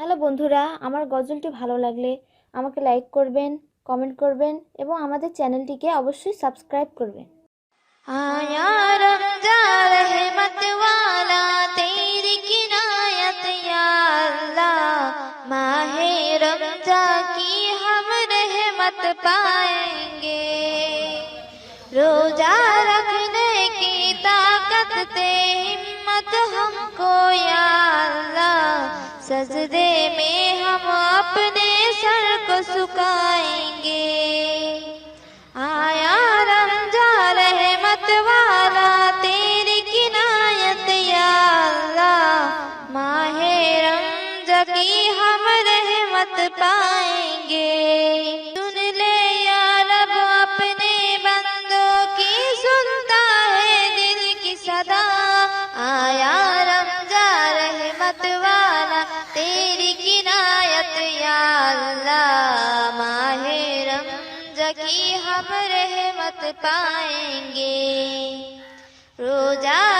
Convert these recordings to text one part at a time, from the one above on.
Hello বন্ধুরা আমার গজলটি ভালো লাগলে আমাকে লাইক করবেন কমেন্ট করবেন এবং আমাদের চ্যানেলটিকে অবশ্যই সাবস্ক্রাইব করবেন आया रमजा रहमत वाला तेरी किनायत या अल्लाह माहे रमजा की हम रहमत पाएंगे रोजा रखने की ताकत ते हिम्मत हमको या अल्लाह सजदे रमजा की हम रहमत पाएँगे। सुन ले या रब, अपने बंदों की सुनता है दिल की सदा। आया रमजा रहमत वाला, तेरी किनायत या अल्लाह। माहे हम रहमत पाएँगे। रोजा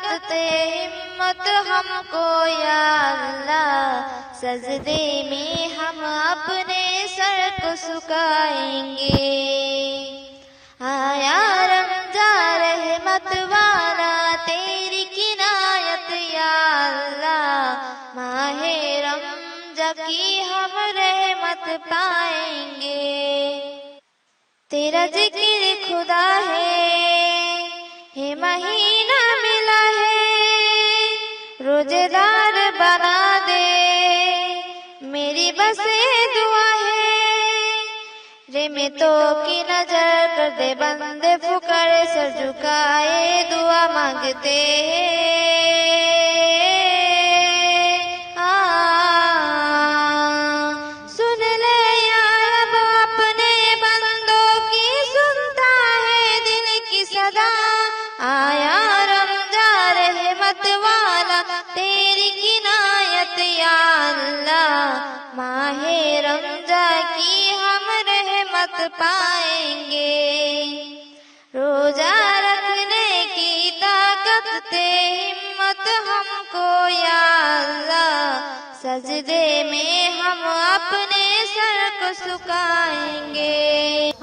ताकत ते हिम्मत हमको, या अल्लाह। सजदे में हम अपने सर को झुकाएँगे आया रमजा रहमत वाला, तेरी किनायत, या अल्लाह। माहे रमजा की हम रहमत पाएँगे। तेरा ज़िक्र खुदा है, हे महीना मिला है रोजेदार बना दे। मेरी बस ये दुआ है, रे में तो की नज़र कर दे बंदे, फुकर सर झुकाए, दुआ मांगते हैं। तेरी किनायत या अल्लाह, माहे रमजा की हम रहमत पाएँगे। रोजा रखने की ताकत ते हिम्मत हमको या अल्लाह, सजदे में हम अपने सर को झुकाएँगे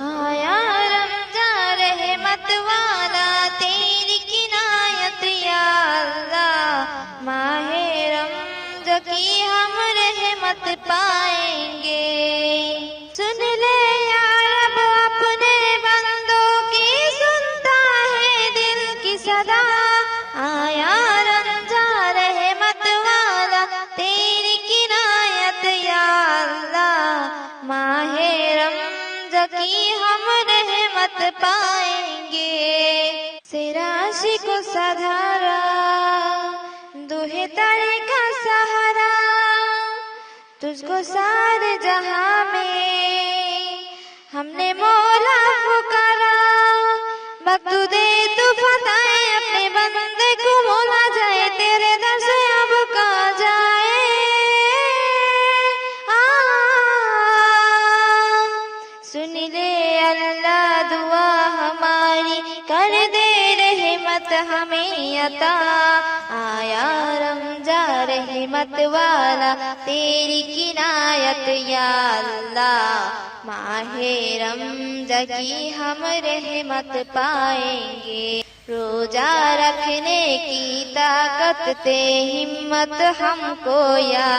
आया रमजा रहमत वाला माहे रमजा हम रहमत पाएँगे। सिराशी को सधारा, दुहे तारे का सहारा, तुझको सारे जहाँ में हमने मौला रहमत हमें अता। आया रमजा रहमत वाला, तेरी किनायत या अल्लाह। माहे रमजा की हम रहमत पाएँगे। रोजा रखने की ताकत ते हिम्मत हमको या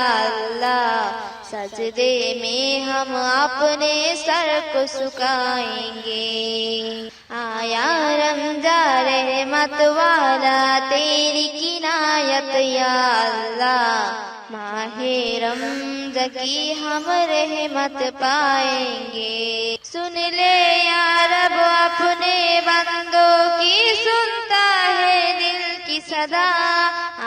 सजदे में हम अपने सर को झुकाएँगे आया रमजा रहमत वाला तेरी किनायत या अल्लाह। माहे रमजा की हम रहमत पाएँगे। सुन ले या रब, अपने बंदों की सुनता है दिल की सदा।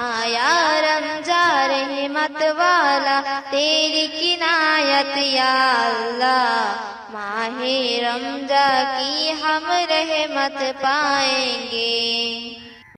आया रमजा रहमत वाला तेरी किनायत या अल्लाह। माहे रमजा की हम रहमत पाएँगे।